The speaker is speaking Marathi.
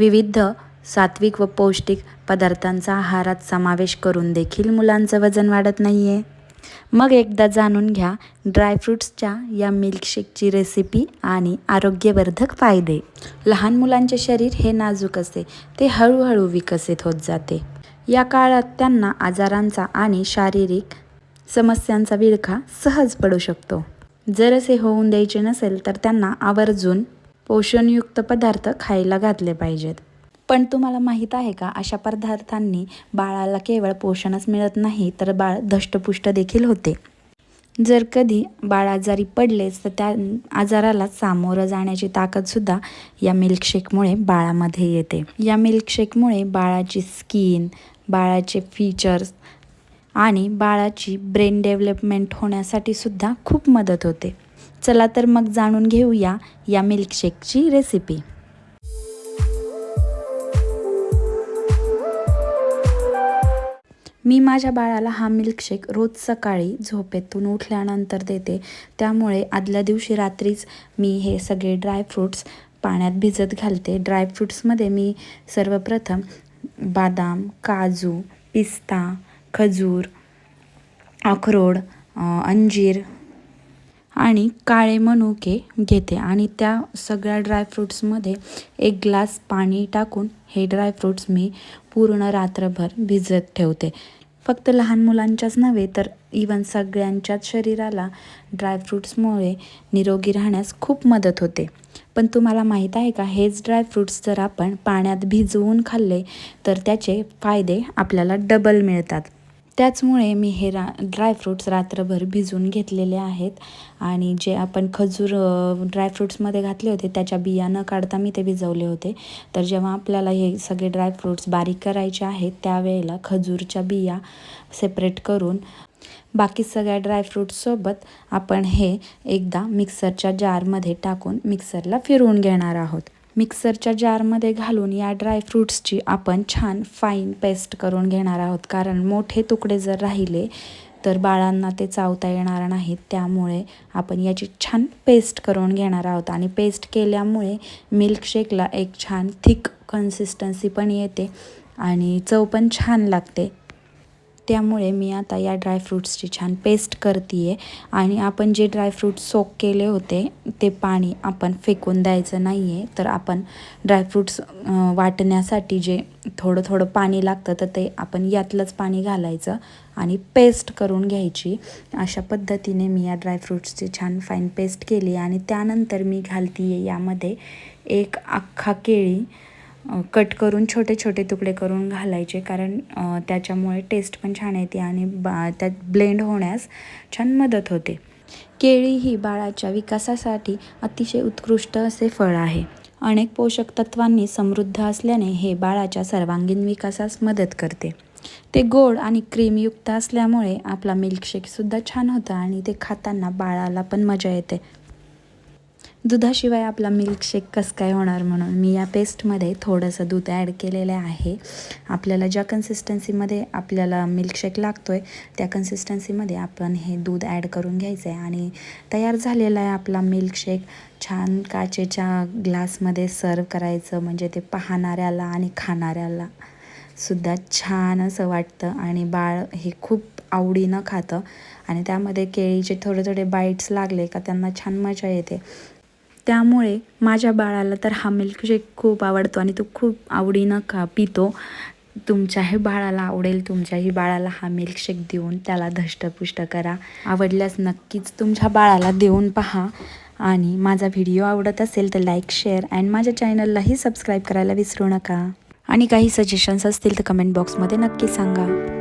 विविध सात्विक व पौष्टिक पदार्थांचा आहारात समावेश करून देखील मुलांचं वजन वाढत नाही आहे मग एकदा जाणून घ्या ड्रायफ्रूट्सच्या या मिल्कशेकची रेसिपी आणि आरोग्यवर्धक फायदे. लहान मुलांचे शरीर हे नाजूक असते ते हळूहळू विकसित होत जाते. या काळात त्यांना आजारांचा आणि शारीरिक समस्यांचा विळखा सहज पडू शकतो. जर असे होऊन द्यायचे नसेल तर त्यांना आवर्जून पोषणयुक्त पदार्थ खायला घातले पाहिजेत. पण तुम्हाला माहीत आहे का अशा पदार्थांनी बाळाला केवळ पोषणच मिळत नाही तर बाळ धष्टपुष्ट देखील होते. जर कधी बाळ आजारी पडलेच तर त्या आजाराला सामोरं जाण्याची ताकदसुद्धा या मिल्कशेकमुळे बाळामध्ये येते. या मिल्कशेकमुळे बाळाची स्किन बाळाचे फीचर्स आणि बाळाची ब्रेन डेव्हलपमेंट होण्यासाठी सुद्धा खूप मदत होते. चला तर मग जाणून घेऊया या मिल्कशेकची रेसिपी मी माझ्या बाळाला हा मिल्कशेक रोज सकाळी झोपेतून उठल्यानंतर देते. त्यामुळे आदल्या दिवशी रात्रीच मी हे सगळे ड्रायफ्रूट्स पाण्यात भिजत घालते. ड्रायफ्रूट्समध्ये मी सर्वप्रथम बदाम काजू पिस्ता खजूर अक्रोड अंजीर आणि काळे मनुके घेते आणि त्या सगळ्या ड्रायफ्रूट्समध्ये एक ग्लास पाणी टाकून हे ड्रायफ्रूट्स मी पूर्ण रात्रभर भिजत ठेवते. फक्त लहान मुलांच्याच नव्हे तर इवन सगळ्यांच्याच शरीराला ड्रायफ्रूट्समुळे निरोगी राहण्यास खूप मदत होते. पण तुम्हाला माहीत आहे का हेच ड्रायफ्रूट्स जर आपण पाण्यात भिजवून खाल्ले तर त्याचे फायदे आपल्याला डबल मिळतात. त्याचमुळे मी हे रा ड्रायफ्रूट्स रात्रभर भिजवून घेतलेले आहेत. आणि जे आपण खजूर ड्रायफ्रूट्समध्ये घातले होते त्याच्या बिया न काढता मी ते भिजवले होते. तर जेव्हा आपल्याला हे सगळे ड्रायफ्रूट्स बारीक करायचे आहेत त्यावेळेला खजूरच्या बिया सेपरेट करून बाकी सगळ्या ड्रायफ्रूट्ससोबत आपण हे एकदा मिक्सरच्या जारमध्ये टाकून मिक्सरला फिरवून घेणार आहोत. मिक्सरच्या जारमध्ये घालून या ड्रायफ्रूट्सची आपण छान फाईन पेस्ट करून घेणार आहोत. कारण मोठे तुकडे जर राहिले तर बाळांना ते चावता येणार नाहीत. त्यामुळे आपण याची छान पेस्ट करून घेणार आहोत. आणि पेस्ट केल्यामुळे मिल्कशेकला एक छान थिक कन्सिस्टन्सी पण येते आणि चव पण छान लागते. त्यामुळे मी आता या ड्रायफ्रूट्सची छान पेस्ट करते आहे आणि आपण जे ड्रायफ्रूट्स सोक केले होते ते पाणी आपण फेकून द्यायचं नाही आहे तर आपण ड्रायफ्रूट्स वाटण्यासाठी जे थोडं थोडं पाणी लागतं तर ते आपण यातलंच पाणी घालायचं आणि पेस्ट करून घ्यायची. अशा पद्धतीने मी या ड्रायफ्रूट्सची छान फाईन पेस्ट केली. आणि त्यानंतर मी घालते आहे यामध्ये एक अख्खा केळी. कट करून छोटे छोटे तुकडे करून घालायचे कारण त्याच्यामुळे टेस्ट पण छान येते आणि बा त्यात ब्लेंड होण्यास छान मदत होते. केळी ही बाळाच्या विकासासाठी अतिशय उत्कृष्ट असे फळ आहे. अनेक पोषक तत्वांनी समृद्ध असल्याने हे बाळाच्या सर्वांगीण विकासास मदत करते. ते गोड आणि क्रीमयुक्त असल्यामुळे आपला मिल्कशेकसुद्धा छान होतं आणि ते खाताना बाळाला पण मजा येते. दुधाशिवाय आपला मिल्कशेक कसं काय होणार म्हणून मी या पेस्टमध्ये थोडंसं दूध ॲड केलेलं आहे. आपल्याला ज्या कन्सिस्टन्सीमध्ये आपल्याला मिल्कशेक लागतो आहे त्या कन्सिस्टन्सीमध्ये आपण हे दूध ॲड करून घ्यायचं आहे आणि तयार झालेला आहे आपला मिल्कशेक छान काचेच्या ग्लासमध्ये सर्व करायचं म्हणजे ते पाहणाऱ्याला आणि खाणाऱ्याला सुद्धा छान असं वाटतं. आणि बाळ हे खूप आवडीनं खातं. आणि त्यामध्ये केळीचे थोडे थोडे बाईट्स लागले का त्यांना छान मजा येते. त्यामुळे माझ्या बाळाला तर हा मिल्कशेक खूप आवडतो आणि तो खूप आवडीनं का पितो. तुमच्याही बाळाला आवडेल तुमच्याही बाळाला हा मिल्कशेक देऊन त्याला धष्टपुष्ट करा. आवडल्यास नक्कीच तुमच्या बाळाला देऊन पहा. आणि माझा व्हिडिओ आवडत असेल तर लाईक शेअर अँड माझ्या चॅनललाही सबस्क्राईब करायला विसरू नका. आणि काही सजेशन्स असतील तर कमेंट बॉक्समध्ये नक्की सांगा.